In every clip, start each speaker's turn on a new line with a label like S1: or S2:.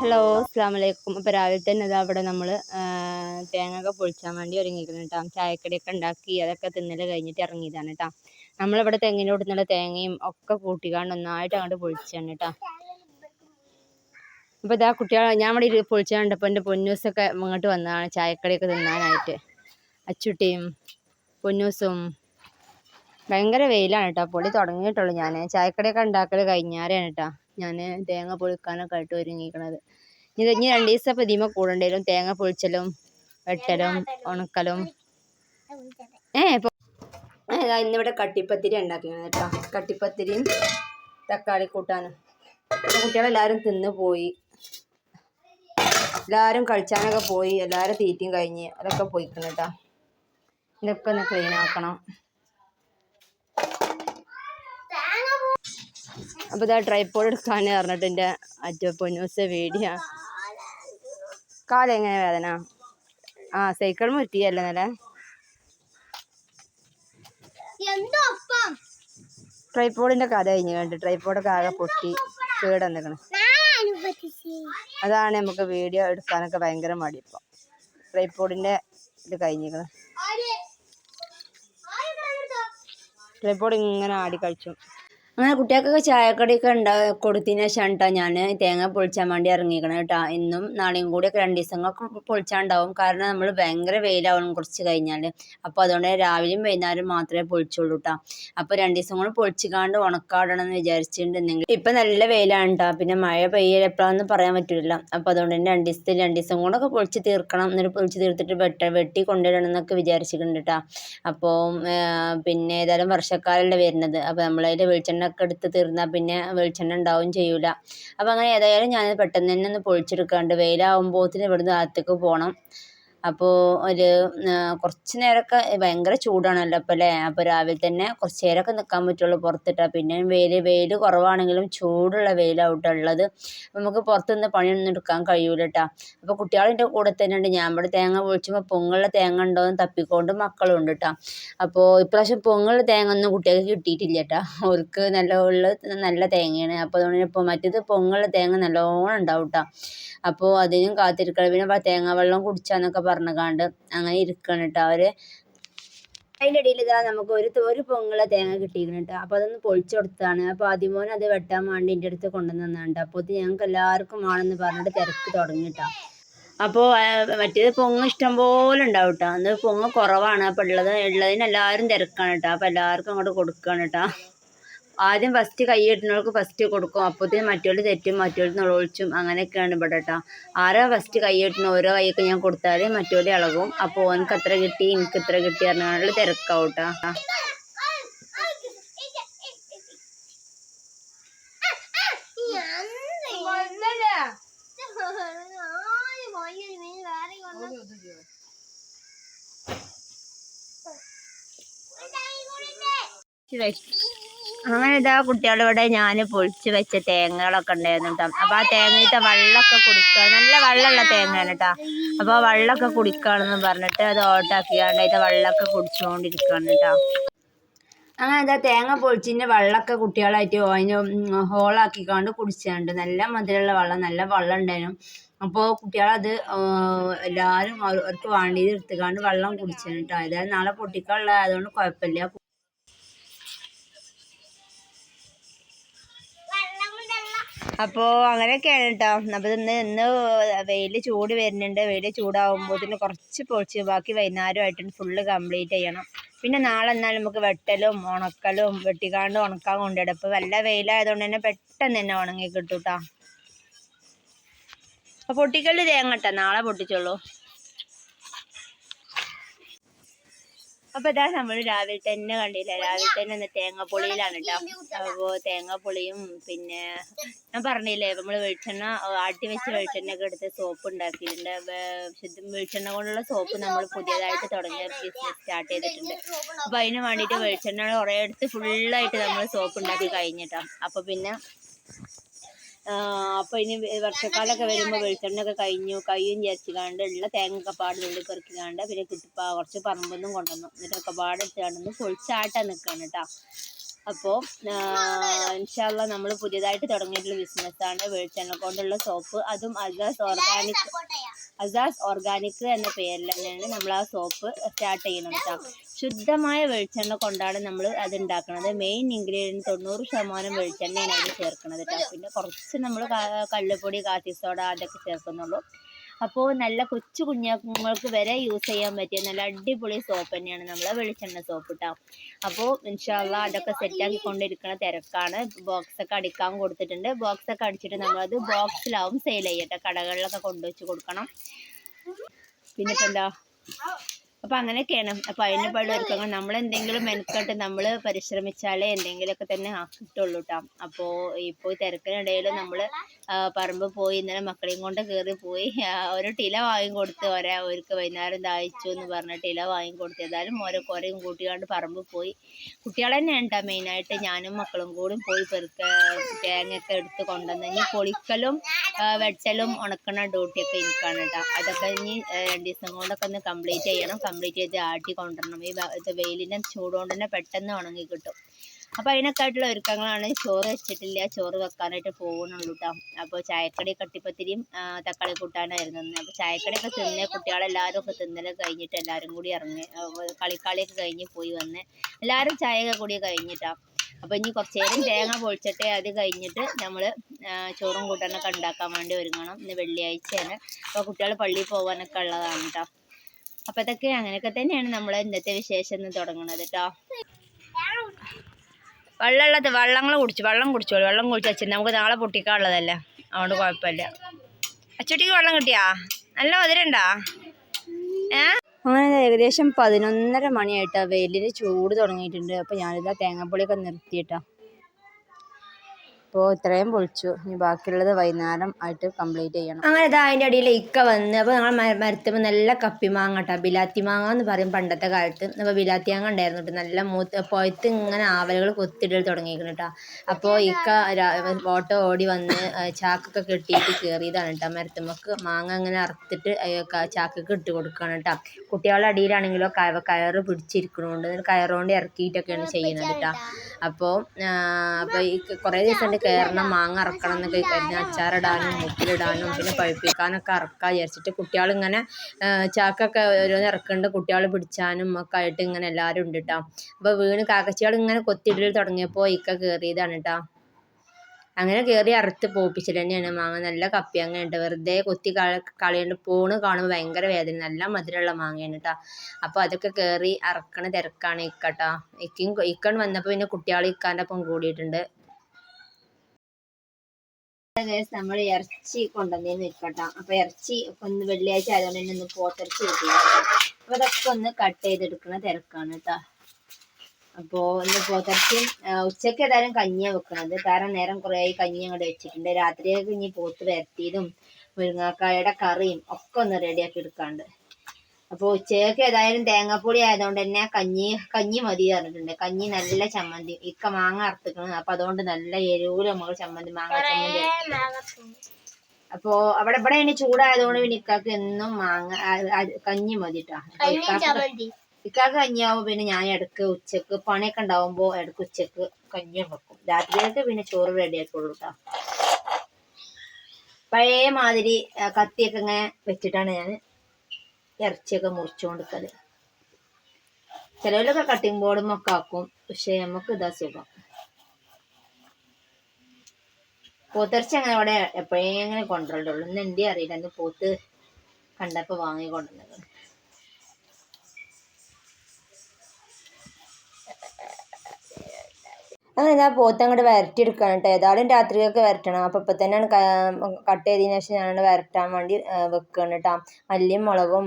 S1: Hello അസ്സാം വലൈക്കും അപ്പോൾ രാവിലെ തന്നെ ഇതാ അവിടെ നമ്മൾ തേങ്ങയൊക്കെ പൊളിച്ചാൻ വേണ്ടി ഒരുങ്ങിയിരിക്കുന്നു കേട്ടോ. ചായക്കടിയൊക്കെ ഉണ്ടാക്കി അതൊക്കെ തിന്നൽ കഴിഞ്ഞിട്ട് ഇറങ്ങിയതാണ് കേട്ടോ. നമ്മളിവിടെ തെങ്ങിന്റെ കൊടുത്തുള്ള തേങ്ങയും ഒക്കെ കൂട്ടിക്കാണ്ട് ഒന്നായിട്ട് അങ്ങോട്ട് പൊളിച്ചാണ് കേട്ടോ. അപ്പോൾ ഇതാ കുട്ടികൾ ഞാൻ ഇവിടെ പൊളിച്ചു കണ്ടപ്പോൾ എന്റെ പൊന്നൂസൊക്കെ ഇങ്ങോട്ട് വന്നതാണ് ചായക്കടിയൊക്കെ തിന്നാനായിട്ട്. അച്ചുട്ടിയും പൊന്നൂസും ഭയങ്കര വെയിലാണ് കേട്ടോ പൊടി തുടങ്ങിയിട്ടുള്ളൂ ഞാൻ ചായക്കടയൊക്കെ ഉണ്ടാക്കൽ കഴിഞ്ഞാരെയാണ് കേട്ടോ ഞാൻ തേങ്ങ പൊളിക്കാനൊക്കെ ആയിട്ട് ഒരുങ്ങിക്കണത്. ഇനി ഇനി രണ്ട് ദിവസം ഇപ്പം ഇതിമ കൂടേണ്ടി തേങ്ങ പൊളിച്ചലും വെട്ടലും ഉണക്കലും ഏ ഇപ്പോൾ ഇന്നിവിടെ കട്ടിപ്പത്തിരി ഉണ്ടാക്കിയാണ് കേട്ടോ കട്ടിപ്പത്തിരിയും തക്കാളി കൂട്ടാനും. കുട്ടികളെല്ലാവരും തിന്ന് പോയി. എല്ലാവരും കളിച്ചാനൊക്കെ പോയി. എല്ലാവരും തീറ്റയും കഴിഞ്ഞ് അതൊക്കെ പോയിക്കണം കേട്ടോ ഇതൊക്കെ ഒന്ന് ക്ലീൻ ആക്കണം അപ്പോൾ ഇതാ ട്രൈപ്പോഡ് എടുക്കാൻ പറഞ്ഞിട്ട് എന്റെ അറ്റ പൊന്നൂസ വീഡിയ കാലെങ്ങനെ വേദന? ആ സൈക്കിൾ മുറ്റിയല്ലേ നല്ല ട്രൈപ്പോഡിന്റെ കഥ കഴിഞ്ഞ് കണ്ട്. ട്രൈപ്പോഡൊക്കെ ആകെ പൊട്ടി കേടന്നിക്കണം അതാണ് നമുക്ക് വീഡിയോ എടുക്കാനൊക്കെ ഭയങ്കര മടി ഇപ്പം. ട്രൈപ്പോഡിന്റെ ഇത് കഴിഞ്ഞിരിക്കണം ട്രൈപ്പോഡ് ഇങ്ങനെ ആടി കളിച്ചു. അങ്ങനെ കുട്ടികൾക്കൊക്കെ ചായക്കടിയൊക്കെ ഉണ്ടാ കൊടുത്തതിന് ശേഷം കേട്ടോ ഞാൻ തേങ്ങ പൊളിച്ചാൻ വേണ്ടി ഇറങ്ങിക്കണം കേട്ടോ ഇന്നും നാളെയും കൂടിയൊക്കെ രണ്ട് ദിവസങ്ങൾക്ക് പൊളിച്ചാണ്ടാവും. കാരണം നമ്മൾ ഭയങ്കര വെയിലാവണം കുറച്ച് കഴിഞ്ഞാൽ അപ്പോൾ അതുകൊണ്ട് രാവിലെയും വൈകുന്നേരം മാത്രമേ പൊളിച്ചുള്ളൂ കേട്ടോ അപ്പോൾ രണ്ട് ദിവസം കൂടെ പൊളിച്ചിക്കാണ്ട് ഉണക്കാടണം എന്ന് വിചാരിച്ചിട്ടുണ്ടെങ്കിൽ ഇപ്പം നല്ല വെയിലാണ് കേട്ടോ പിന്നെ മഴ പെയ്യൽ എപ്പോഴാണെന്ന് പറയാൻ പറ്റില്ല അപ്പോൾ അതുകൊണ്ട് തന്നെ രണ്ട് ദിവസത്തിൽ രണ്ട് ദിവസം കൂടെ പൊളിച്ച് തീർക്കണം. എന്നിട്ട് പൊളിച്ച് തീർത്തിട്ട് വെട്ട വെട്ടി കൊണ്ടുവരണം എന്നൊക്കെ വിചാരിച്ചിട്ടുണ്ട് കേട്ടോ അപ്പോൾ പിന്നെ ഏതായാലും വർഷക്കാലല്ലേ വരുന്നത്. അപ്പോൾ നമ്മളതിൽ വെളിച്ചെണ്ണ ഒക്കെ എടുത്ത് തീർന്നാൽ പിന്നെ വെളിച്ചെണ്ണ ഉണ്ടാവുകയും ചെയ്യില്ല അപ്പോൾ അങ്ങനെ ഏതായാലും ഞാൻ പെട്ടെന്ന് തന്നെ ഒന്ന് പൊളിച്ചെടുക്കാണ്ട് വെയിലാവുമ്പോഴത്തേന് ഇവിടുന്ന് അകത്തേക്ക് പോകണം അപ്പോൾ ഒരു കുറച്ച് നേരമൊക്കെ ഭയങ്കര ചൂടാണല്ലോ അപ്പോൾ അല്ലേ അപ്പോൾ രാവിലെ തന്നെ കുറച്ച് നേരമൊക്കെ നിൽക്കാൻ പറ്റുള്ളൂ പുറത്തിട്ടാൽ പിന്നെ വെയിൽ വെയിൽ കുറവാണെങ്കിലും ചൂടുള്ള വെയിലാവട്ടെ ട്ടോ ഉള്ളത്. നമുക്ക് പുറത്തുനിന്ന് പണിയൊന്നും എടുക്കാൻ കഴിയൂല കേട്ടോ അപ്പോൾ കുട്ടികളെന്റെ കൂടെ തന്നെ ഉണ്ട്. ഞാൻ ഇവിടെ തേങ്ങ പൊളിച്ചുമ്പോൾ പൊങ്ങുള്ള തേങ്ങ ഉണ്ടോ എന്ന് തപ്പിക്കൊണ്ട് മക്കളും ഉണ്ട് കേട്ടോ അപ്പോൾ ഇപ്രാവശ്യം പൊങ്ങുള്ള തേങ്ങ ഒന്നും കുട്ടികൾക്ക് കിട്ടിയിട്ടില്ല കേട്ടോ അവർക്ക് നല്ല ഉള്ള നല്ല തേങ്ങയാണ്. അപ്പോൾ അതുകൊണ്ട് ഇപ്പോൾ മറ്റേത് പൊങ്ങുള്ള തേങ്ങ നല്ലോണം ഉണ്ടാവും കേട്ടോ അപ്പോൾ അതിനും കാത്തിരിക്കണം. പിന്നെ തേങ്ങ വെള്ളം കുടിച്ചാന്നൊക്കെ പറഞ്ഞുകാണ്ട് അങ്ങനെ ഇരിക്കണം കേട്ടോ അവർ അതിന്റെ ഇടയിൽ ഇതാ നമുക്ക് ഒരു ഒരു പൊങ്ങുള്ള തേങ്ങ കിട്ടിയിരിക്കണം കേട്ടോ അപ്പോൾ അതൊന്ന് പൊളിച്ചു കൊടുത്തതാണ് അപ്പോൾ ആദ്യമോൻ അത് വെട്ടാൻ വേണ്ടി എന്റെ അടുത്ത് കൊണ്ടുവന്നതാണ് അപ്പോൾ ഇത് ഞങ്ങൾക്ക് എല്ലാവർക്കും ആണെന്ന് പറഞ്ഞിട്ട് തിരക്ക് തുടങ്ങി കേട്ടോ അപ്പോൾ മറ്റേത് പൊങ്ങ് ഇഷ്ടം പോലെ ഉണ്ടാവും കേട്ടോ അന്ന് പൊങ്ങ് കുറവാണ്. അപ്പോൾ ഉള്ളത് ഉള്ളതിന് എല്ലാവരും തിരക്കാണ് കേട്ടോ അപ്പോൾ എല്ലാവർക്കും അങ്ങോട്ട് കൊടുക്കുകയാണ് കേട്ടോ ആദ്യം ഫസ്റ്റ് കൈ ഇടുന്നവർക്ക് ഫസ്റ്റ് കൊടുക്കും. അപ്പോഴത്തേക്ക് മറ്റുള്ള തെറ്റും മറ്റുള്ള നുളവിച്ചും അങ്ങനെയൊക്കെയാണ് ഇവിടെ കേട്ടോ ആരാ ഫസ്റ്റ് കൈ ഓരോ കൈയൊക്കെ ഞാൻ കൊടുത്താൽ മറ്റുള്ള ഇളകും. അപ്പോൾ ഓനക്ക് അത്ര കിട്ടി എനിക്ക് ഇത്ര കിട്ടി പറഞ്ഞാൽ തിരക്കാവും കേട്ടോ Right. അങ്ങനെ ഇതാ കുട്ടികളിവിടെ ഞാൻ പൊളിച്ച് വെച്ച തേങ്ങകളൊക്കെ ഉണ്ടായിരുന്നു കേട്ടോ അപ്പോൾ ആ തേങ്ങയിലത്തെ വെള്ളമൊക്കെ കുടിക്കുക. നല്ല വെള്ളമുള്ള തേങ്ങയാണ് കേട്ടോ അപ്പോൾ ആ വെള്ളമൊക്കെ കുടിക്കുകയാണെന്ന് പറഞ്ഞിട്ട് അത് ഓട്ടാക്കിയാണ്ട് അതിന്റെ വെള്ളമൊക്കെ കുടിച്ചുകൊണ്ടിരിക്കുകയാണ് കേട്ടോ അങ്ങനെ എന്താ തേങ്ങ പൊളിച്ചിന്റെ വെള്ളമൊക്കെ കുട്ടികളായിട്ട് അതിന് ഹോളാക്കിക്കാണ്ട് കുടിച്ചിട്ടുണ്ട് നല്ല മധുരമുള്ള വെള്ളം നല്ല വെള്ളം ഉണ്ടായിരുന്നു. അപ്പോൾ കുട്ടികളത് എല്ലാവരും അവർക്ക് വേണ്ടിയത് എടുത്തുകാണ്ട് വെള്ളം കുടിച്ചാണ് കേട്ടോ അതായത് നാളെ പൊട്ടിക്കാനുള്ള അതുകൊണ്ട് കുഴപ്പമില്ല. അപ്പോൾ അങ്ങനെയൊക്കെയാണ് കേട്ടോ അപ്പോൾ ഇന്ന് ഇന്ന് വെയിൽ ചൂട് വരുന്നുണ്ട്. വെയിൽ ചൂടാകുമ്പോൾ കുറച്ച് പൊളിച്ച് ബാക്കി വൈകുന്നേരമായിട്ട് ഫുള്ള് കംപ്ലീറ്റ് ചെയ്യണം. പിന്നെ നാളെ എന്നാൽ നമുക്ക് വെട്ടലും ഉണക്കലും വെട്ടിക്കാണ്ട് ഉണക്കാൻ കൊണ്ടിടും അപ്പോൾ വല്ല വെയിലായതുകൊണ്ട് തന്നെ പെട്ടെന്ന് തന്നെ ഉണങ്ങി കിട്ടും കേട്ടോ പൊട്ടിക്കൽ തേങ്ങ കേട്ടോ നാളെ പൊട്ടിച്ചോളൂ. അപ്പോൾ ഇതാ നമ്മൾ രാവിലെ തന്നെ കണ്ടില്ല? രാവിലെ തന്നെ തേങ്ങാപ്പൊളിയിലാണ് കേട്ടോ അപ്പോൾ തേങ്ങാപ്പൊളിയും പിന്നെ ഞാൻ പറഞ്ഞില്ലേ നമ്മൾ വെളിച്ചെണ്ണ ആട്ടി വെച്ച വെളിച്ചെണ്ണ ഒക്കെ എടുത്ത് സോപ്പ് ഉണ്ടാക്കിയിട്ടുണ്ട്. വെളിച്ചെണ്ണ കൊണ്ടുള്ള സോപ്പ് നമ്മൾ പുതിയതായിട്ട് തുടങ്ങിയ ബിസിനസ് സ്റ്റാർട്ട് ചെയ്തിട്ടുണ്ട്. അപ്പൊ അതിന് വേണ്ടിയിട്ട് വെളിച്ചെണ്ണ കുറെ എടുത്ത് ഫുള്ളായിട്ട് നമ്മൾ സോപ്പ് ഉണ്ടാക്കി കഴിഞ്ഞിട്ടാ. അപ്പൊ പിന്നെ അപ്പോൾ ഇനി വർഷക്കാലമൊക്കെ വരുമ്പോൾ വെളിച്ചെണ്ണയൊക്കെ കഴിഞ്ഞു കയ്യും വിചാരിച്ചുകാണ്ട് ഉള്ള തേങ്ങയൊക്കെ പാടുന്നുണ്ട് പെറുക്കിക്കാണ്ട് പിന്നെ കിട്ടിപ്പാ കുറച്ച് പറമ്പൊന്നും കൊണ്ടുവന്നു. എന്നിട്ടൊക്കെ പാടെടുത്തുകൊണ്ട് പൊളിച്ചാട്ടാൻ നിൽക്കുകയാണ് കേട്ടോ അപ്പോൾ ഇൻഷാല്ല നമ്മൾ പുതിയതായിട്ട് തുടങ്ങിയിട്ടുള്ള ബിസിനസ്സാണ് വെളിച്ചെണ്ണ കൊണ്ടുള്ള സോപ്പ്. അതും അസാസ് ഓർഗാനിക് അസാസ് ഓർഗാനിക് എന്ന പേരിൽ തന്നെയാണ് നമ്മൾ ആ സോപ്പ് സ്റ്റാർട്ട് ചെയ്യുന്നത് കേട്ടോ ശുദ്ധമായ വെളിച്ചെണ്ണ കൊണ്ടാണ് നമ്മൾ അത് ഉണ്ടാക്കുന്നത് മെയിൻ ഇൻഗ്രീഡിയന്റ് തൊണ്ണൂറ് ശതമാനം വെളിച്ചെണ്ണയാണ് അതിൽ ചേർക്കുന്നത് കേട്ടോ പിന്നെ കുറച്ച് നമ്മൾ കല്ലുപൊടി കാച്ചി സോഡ അതൊക്കെ ചേർക്കുന്നുള്ളൂ. അപ്പോൾ നല്ല കൊച്ചു കുഞ്ഞുങ്ങൾക്ക് വരെ യൂസ് ചെയ്യാൻ പറ്റിയ നല്ല അടിപൊളി സോപ്പ് തന്നെയാണ് നമ്മളെ വെളിച്ചെണ്ണ സോപ്പ് കേട്ടോ അപ്പോൾ ഇൻഷാല്ല അതൊക്കെ സെറ്റാക്കി കൊണ്ടിരിക്കുന്ന തിരക്കാണ്. ബോക്സൊക്കെ അടിക്കാൻ കൊടുത്തിട്ടുണ്ട്. ബോക്സൊക്കെ അടിച്ചിട്ട് നമ്മളത് ബോക്സിലാവും സെയിൽ ചെയ്യട്ടെ. കടകളിലൊക്കെ കൊണ്ടുവച്ച് കൊടുക്കണം. പിന്നെ എന്താ അപ്പം അങ്ങനെയൊക്കെയാണ്. അപ്പം അതിന് പള്ളി ഒരുക്കങ്ങൾ നമ്മൾ എന്തെങ്കിലും മെനക്കെട്ട് നമ്മൾ പരിശ്രമിച്ചാലേ എന്തെങ്കിലുമൊക്കെ തന്നെ കിട്ടുള്ളൂ കേട്ടോ അപ്പോൾ ഇപ്പോൾ തിരക്കിനിടയിൽ നമ്മൾ പറമ്പ് പോയി ഇന്നലെ മക്കളെയും കൊണ്ട് കയറി പോയി ഒരു ടില വാങ്ങി കൊടുത്ത് ഒരാ ഒരുക്ക് വൈകുന്നേരം ദാഹിച്ചു എന്ന് പറഞ്ഞ ടില വാങ്ങി കൊടുത്ത്. ഏതായാലും ഓരോ കുറേയും കൂട്ടിക്കാണ്ട് പറമ്പ് പോയി. കുട്ടികൾ തന്നെയാണ് കേട്ടോ മെയിനായിട്ട് ഞാനും മക്കളും കൂടി പോയി പെറുക്ക തേങ്ങയൊക്കെ എടുത്ത് കൊണ്ടുവന്ന് ഇനി പൊളിക്കലും വെട്ടലും ഉണക്കണ ഡ്യൂട്ടിയൊക്കെ എനിക്കാണ് കേട്ടോ അതൊക്കെ ഇനി രണ്ട് ദിവസം കൊണ്ടൊക്കെ ഒന്ന് കംപ്ലീറ്റ് ചെയ്യണം. കംപ്ലീറ്റ് ചെയ്ത് ആട്ടി കൊണ്ടുവരണം. ഈ ഇത് ചൂട് കൊണ്ട് തന്നെ പെട്ടെന്ന് ഉണങ്ങി കിട്ടും. അപ്പോൾ അതിനൊക്കെ ആയിട്ടുള്ള ഒരുക്കങ്ങളാണ്. ചോറ് വെച്ചിട്ടില്ല. ചോറ് വെക്കാനായിട്ട് പോകുന്നുള്ളൂ കേട്ടോ അപ്പോൾ ചായക്കടി കട്ടിപ്പത്തിരിയും തക്കാളി കൂട്ടാനായിരുന്നു അപ്പോൾ ചായക്കടിയൊക്കെ തിന്നേ കുട്ടികളെല്ലാവരും ഒക്കെ തിന്നൽ കഴിഞ്ഞിട്ട് എല്ലാവരും കൂടി ഇറങ്ങി കളിക്കാളിയൊക്കെ കഴിഞ്ഞ് പോയി വന്ന് എല്ലാവരും ചായയൊക്കെ കൂടി കഴിഞ്ഞിട്ടാ അപ്പോൾ ഇനി കുറച്ച് നേരം തേങ്ങ പൊളിച്ചിട്ട് അത് കഴിഞ്ഞിട്ട് നമ്മൾ ചോറും കൂട്ടാനൊക്കെ ഉണ്ടാക്കാൻ വേണ്ടി ഒരുങ്ങണം. ഇന്ന് വെള്ളിയാഴ്ചയാണ്. അപ്പോൾ കുട്ടികൾ പള്ളിയിൽ പോകാനൊക്കെ ഉള്ളതാണ് കേട്ടോ അപ്പോൾ ഇതൊക്കെ അങ്ങനെയൊക്കെ തന്നെയാണ് നമ്മൾ ഇന്നത്തെ വിശേഷം എന്ന് തുടങ്ങുന്നത് കേട്ടോ വെള്ളമുള്ളത് വെള്ളങ്ങൾ കുടിച്ചു വെള്ളം കുടിച്ചോളൂ വെള്ളം കുടിച്ച് അച്ഛൻ. നമുക്ക് നാളെ പൊട്ടിക്കാനുള്ളതല്ലേ അതുകൊണ്ട് കുഴപ്പമില്ല. അച്ചുട്ടിക്ക് വെള്ളം കിട്ടിയാ? നല്ല മധുരണ്ടാ ഏ? അങ്ങനെ ഏകദേശം പതിനൊന്നര മണിയായിട്ടാ വെയിലിന് ചൂട് തുടങ്ങിയിട്ടുണ്ട്. അപ്പോൾ ഞാനിതാ തേങ്ങാപ്പൊളിയൊക്കെ നിർത്തിയിട്ടാ. അപ്പോൾ ഇത്രയും പൊളിച്ചു. ഇനി ബാക്കിയുള്ളത് വൈകുന്നേരം ആയിട്ട് കംപ്ലീറ്റ് ചെയ്യണം. അങ്ങനെ ഇതാ അതിന്റെ അടിയിൽ ഇക്ക വന്ന് അപ്പോൾ ഞങ്ങൾ മരത്തുമ്പോൾ നല്ല കപ്പി മാങ്ങ കേട്ടോ ബിലാത്തി മാങ്ങ എന്ന് പറയും പണ്ടത്തെ കാലത്ത്. അപ്പോൾ ബിലാത്തി മാങ്ങ ഉണ്ടായിരുന്നു. കേട്ടോ നല്ല മൂത്ത് പൊയത്ത് ഇങ്ങനെ ആവലുകൾ കൊത്തിടൽ തുടങ്ങിയിരിക്കുന്നു കേട്ടോ അപ്പോൾ ഇക്ക ഓട്ടോ ഓടി വന്ന് ചാക്കൊക്കെ കെട്ടിയിട്ട് കയറിയതാണ് കേട്ടോ മരത്തുമ്മക്ക് മാങ്ങ അങ്ങനെ അറുത്തിട്ട് ചാക്കൊക്കെ ഇട്ട് കൊടുക്കുകയാണ് കേട്ടോ കുട്ടികളുടെ അടിയിലാണെങ്കിലോ കയ കയറ് പിടിച്ചിരിക്കണോണ്ട് കയറുകൊണ്ട് ഇറക്കിയിട്ടൊക്കെയാണ് ചെയ്യുന്നത് കേട്ടോ അപ്പോൾ അപ്പോൾ ഈ കുറേ ദിവസം കയറണം മാങ്ങ അറക്കണം എന്നൊക്കെ കഴിഞ്ഞാൽ അച്ചാറിടാനും മുക്കിലിടാനും പിന്നെ പഴുപ്പിക്കാനൊക്കെ അറക്കാം വിചാരിച്ചിട്ട് കുട്ടികളിങ്ങനെ ചാക്കൊക്കെ ഓരോന്ന് ഇറക്കുന്നുണ്ട്. കുട്ടികൾ പിടിച്ചാനും ഒക്കെ ആയിട്ട് ഇങ്ങനെ എല്ലാവരും ഉണ്ട് കേട്ടോ അപ്പോൾ വീണ് കാക്കച്ചികൾ ഇങ്ങനെ കൊത്തിയിടൽ തുടങ്ങിയപ്പോൾ ഇക്ക കയറിയതാണ് കേട്ടോ അങ്ങനെ കയറി അറുത്ത് പോപ്പിച്ചിട്ട് തന്നെയാണ്. മാങ്ങ നല്ല കപ്പി ഉണ്ട് വെറുതെ കൊത്തി കളയുണ്ട് പോണ് കാണുമ്പോൾ ഭയങ്കര വേദന. നല്ല മധുരമുള്ള മാങ്ങയാണ് കേട്ടോ അപ്പോൾ അതൊക്കെ കയറി അറക്കണ തിരക്കാണ് ഇക്കട്ടോ ഇക്കും ഇക്കൺ വന്നപ്പോൾ പിന്നെ കുട്ടികൾ ഇക്കാന്റെ ഒപ്പം കൂടിയിട്ടുണ്ട്. നമ്മൾ ഇറച്ചി കൊണ്ടുവന്നേന്ന് വെക്കട്ടാ. അപ്പൊ ഇറച്ചി ഒന്ന് വെള്ളിയാഴ്ച ആയതുകൊണ്ട് തന്നെ ഒന്ന് പോത്തിറച്ചി കിട്ടില്ല അപ്പൊ അതൊക്കെ ഒന്ന് കട്ട് ചെയ്തെടുക്കണ തിരക്കാണ് കേട്ടോ അപ്പോ ഇന്ന് പോത്തിറച്ചിയും ഉച്ചയ്ക്ക് ഏതായാലും കഞ്ഞിയാ വെക്കുന്നത് കാരണം നേരം കുറേ കഞ്ഞി അങ്ങോട്ട് വെച്ചിട്ടുണ്ട്. രാത്രിയൊക്കെ ഇനി പോത്ത് വരട്ടിയതും മുരിങ്ങാക്കായുടെ കറിയും ഒക്കെ ഒന്ന് റെഡിയാക്കി എടുക്കാണ്ട്. അപ്പോൾ ഉച്ചയ്ക്ക് ഏതായാലും തേങ്ങാപ്പൊടി ആയതുകൊണ്ട് തന്നെ കഞ്ഞി കഞ്ഞി മതി പറഞ്ഞിട്ടുണ്ട്. കഞ്ഞി നല്ല ചമ്മന്തി ഇക്ക മാങ്ങ അറുത്തിക്കണം അപ്പൊ അതുകൊണ്ട് നല്ല എരിവിൽ നമ്മൾ ചമ്മന്തി മാങ്ങ ചമ്മന്തി. അപ്പോ അവിടെ ഇവിടെ ഇനി ചൂടായതുകൊണ്ട് പിന്നെ ഇക്കാക്ക് എന്നും മാങ്ങ കഞ്ഞി മതി കേട്ടോ ഇക്കാക്ക് കഞ്ഞിയാവും പിന്നെ ഞാൻ ഇടയ്ക്ക് ഉച്ചയ്ക്ക് പണിയൊക്കെ ഉണ്ടാവുമ്പോ ഇടയ്ക്ക് ഉച്ചയ്ക്ക് കഞ്ഞി വെക്കും. രാത്രിയിലേക്ക് പിന്നെ ചോറ് റെഡി റെഡിയാക്കുള്ളൂ കേട്ടോ പഴയ മാതിരി കത്തിയൊക്കെ ഇങ്ങനെ വെച്ചിട്ടാണ് ഞാൻ ഇറച്ചിയൊക്കെ മുറിച്ചു കൊടുക്കൽ. ചിലവരൊക്കെ കട്ടിങ് ബോർഡും ഒക്കെ ആക്കും. പക്ഷെ നമുക്ക് ഇതാ സുഖം. പോത്തിറച്ചി അങ്ങനെ അവിടെ എങ്ങനെ കൊണ്ടുവരുള്ളൂ ഇന്ന് എന്റെ അറിയില്ല. ഇന്ന് പോത്ത് കണ്ടപ്പോൾ വാങ്ങി കൊണ്ടുവന്നത്. അങ്ങനെ ഞാൻ പോത്ത് അങ്ങോട്ട് വരട്ടിയെടുക്കുകയാണ് കേട്ടോ ഏതായാലും രാത്രിയൊക്കെ വരട്ടണം. അപ്പോൾ ഇപ്പം തന്നെയാണ് കട്ട് ചെയ്തതിന് ശേഷം ഞാൻ വരട്ടാൻ വേണ്ടി ആ, വെക്കുകയാണ് കേട്ടോ മല്ലിയും മുളകും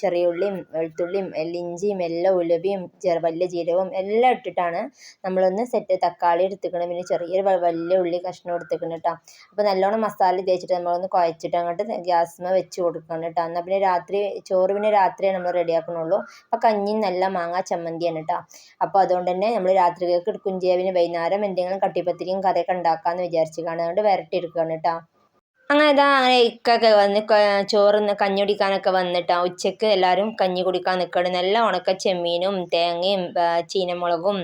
S1: ചെറിയ ഉള്ളിയും വെളുത്തുള്ളിയും ഇഞ്ചിയും എല്ലാം ഉലുവയും ചെറു വലിയ ജീരകവും എല്ലാം ഇട്ടിട്ടാണ് നമ്മളൊന്ന് സെറ്റ് തക്കാളി എടുത്തിക്കണം. പിന്നെ ചെറിയൊരു വലിയ ഉള്ളി കഷ്ണം എടുത്തിക്കണം കേട്ടോ അപ്പോൾ നല്ലോണം മസാല തേച്ചിട്ട് നമ്മളൊന്ന് കുഴച്ചിട്ട് അങ്ങോട്ട് ഗ്യാസ്മ വെച്ച് കൊടുക്കണം കേട്ടോ എന്നാൽ പിന്നെ രാത്രി ചോറ് പിന്നെ രാത്രിയേ നമ്മൾ റെഡിയാക്കണുള്ളൂ അപ്പോൾ കഞ്ഞിയും നല്ല മാങ്ങാ ചമ്മന്തിയാണ് കേട്ടോ അപ്പോൾ അതുകൊണ്ട് തന്നെ നമ്മൾ രാത്രികൾക്ക് ചെയ്യുക വൈകുന്നേരം വൈകുന്നേരം എന്തെങ്കിലും കട്ടിപ്പത്തിരിയും കറിയൊക്കെ ഉണ്ടാക്കാമെന്ന് വിചാരിച്ച് കാണും അതുകൊണ്ട് വരട്ടിയെടുക്കുകയാണ് കേട്ടോ. അങ്ങനെ ഇതാ അങ്ങനെ ഇക്കൊക്കെ വന്ന് ചോറിന്ന് ചോറ് കഞ്ഞി കുടിക്കാനൊക്കെ വന്നിട്ടാ. ഉച്ചയ്ക്ക് എല്ലാവരും കഞ്ഞി കുടിക്കാൻ നിൽക്കണം നല്ല ഉണക്ക ചെമ്മീനും തേങ്ങയും ചീനമുളകും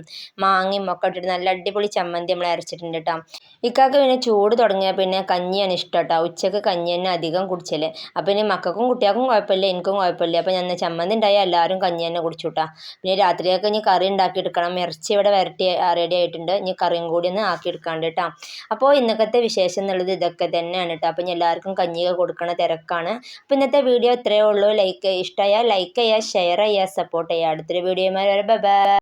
S1: മാങ്ങയും ഒക്കെ ഇട്ടിട്ട് നല്ല അടിപൊളി ചമ്മന്തി നമ്മൾ അരച്ചിട്ടുണ്ട് കേട്ടോ ഇക്കാക്ക് പിന്നെ ചൂട് തുടങ്ങിയ പിന്നെ കഞ്ഞിയാണ് ഇഷ്ടം കേട്ടോ ഉച്ചയ്ക്ക് കഞ്ഞി തന്നെ അധികം കുടിച്ചൽ. അപ്പം ഇനി മക്കൾക്കും കുട്ടികൾക്കും കുഴപ്പമില്ല എനിക്കും കുഴപ്പമില്ല. അപ്പം ഞാൻ ചമ്മന്തി ഉണ്ടായാൽ എല്ലാവരും കഞ്ഞി തന്നെ കുടിച്ചു പിന്നെ രാത്രിയൊക്കെ ഇനി കറി ഉണ്ടാക്കി എടുക്കണം. ഇറച്ചി ഇവിടെ വരട്ടി റെഡി ആയിട്ടുണ്ട്. ഇനി കറിയും കൂടി ഒന്ന് ആക്കി എടുക്കാണ്ട് കേട്ടോ അപ്പോൾ ഇന്നത്തെ വിശേഷം എന്നുള്ളത് ഇതൊക്കെ തന്നെയാണ് കേട്ടോ അപ്പം എല്ലാവർക്കും കഞ്ഞിക കൊടുക്കണ തിരക്കാണ്. അപ്പോൾ ഇന്നത്തെ വീഡിയോ ഇത്രയേ ഉള്ളൂ. ലൈക്ക് ഇഷ്ടമായാൽ ലൈക്ക് ചെയ്യുക ഷെയർ ചെയ്യുക സപ്പോർട്ട് ചെയ്യുക. അടുത്തൊരു വീഡിയോയുമായി ബൈ